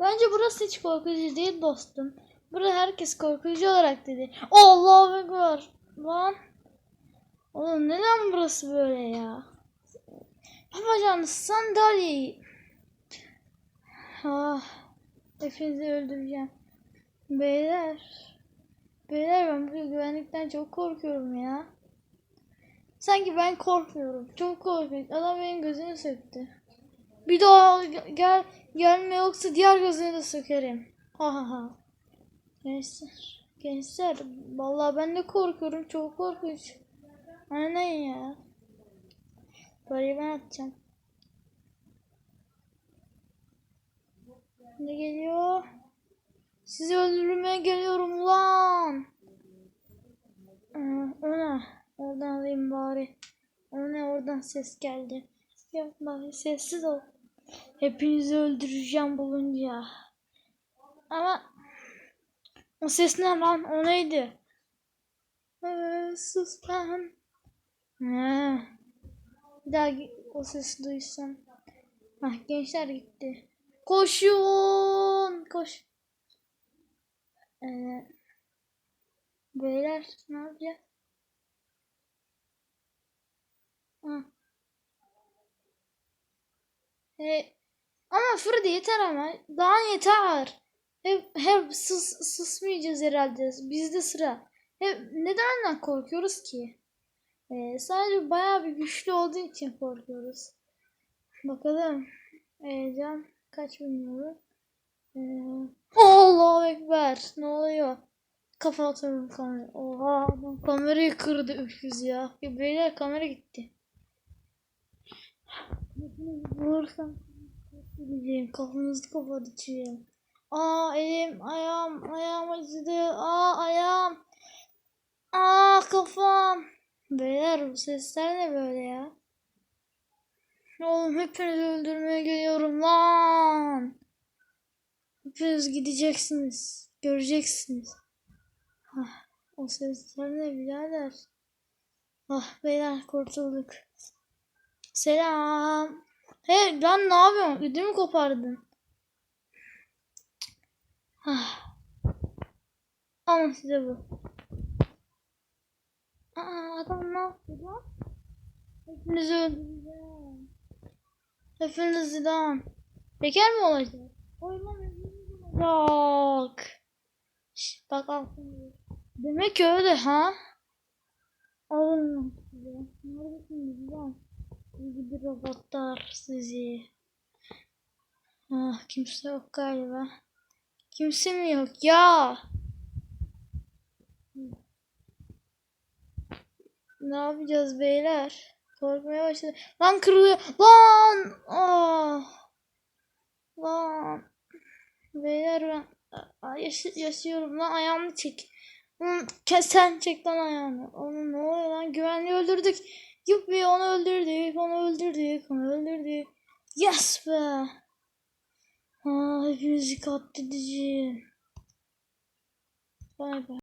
Bence burası hiç korkutucu değil dostum. Burada herkes korkutucu olarak dedi. Allahu Ekber. Lan. Oğlum neden burası böyle ya? Yapacağınız sandalyeyi. Ah. Hepinizi öldüreceğim. Beyler. Beyler ben bu güvenlikten çok korkuyorum ya. Sanki ben korkmuyorum. Çok korkuyorum. Adam benim gözünü söktü. Bir daha ge- gel gelme yoksa diğer gözünü de sökerim. Ha ha ha. Gençler. Gençler. Vallahi ben de korkuyorum. Çok korkunç. Aynen ya. Parayı ben atacağım. Ne geliyor? Sizi öldürmeye geliyorum lan. Aa, o ne? Oradan alayım bari. O ne oradan ses geldi. Ya bari sessiz ol. Hepinizi öldüreceğim bulunca. Ama o ses ne lan? O neydi? Ee, sus lan. Ha. Bir daha o sesi duysam. Hah gençler gitti. Koşun. Koş. Ee, beyler ne yapacağız? Ha. E, ama Fırdı yeter ama. Daha yeter. Hep, hep sus, susmayacağız herhalde. Bizde sıra. Hep, neden korkuyoruz ki? E, sadece bayağı bir güçlü olduğu için korkuyoruz. Bakalım. E, can kaç bilmiyorum. E, Allahu Ekber. Ne oluyor? Kafa atıyorum kamera. Oha adam kamerayı kırdı öküz ya. ya beyler kamera gitti. Vurursam gideceğim. Kafanızı kapatacağım. Aa elim, ayağım, ayağım acıdı. Aa ayağım. Aa kafam. Beyler bu sesler ne böyle ya? Oğlum hepinizi öldürmeye geliyorum lan. Hepiniz gideceksiniz. Göreceksiniz. Ah, o sesler ne birader? Ah beyler kurtulduk. Selam. Hey lan ne yapıyorsun? Ödümü kopardın. Ah. Ama size bu. Aa adam ne yaptı lan? Hepinizi öldüreceğim. Hepinizi lan. Bekar mı olacak? Olacak. Şş, bak altın. Demek öyle ha? Alın lan size. Neredesiniz lan? Gidi robotlar sizi. Ah kimse yok galiba. Kimse mi yok ya? Ne yapacağız beyler? Korkmaya başladı. Lan kırılıyor. Lan! Ah! Lan! Beyler ben yaş- yaşıyorum lan ayağımı çek. Oğlum kes sen çek lan ayağını. Oğlum ne oluyor lan güvenliği öldürdük. Yuppi onu öldürdük onu öldürdük onu öldürdük. Yes be. Aa, hepinizi katledeceğim. Bay bay.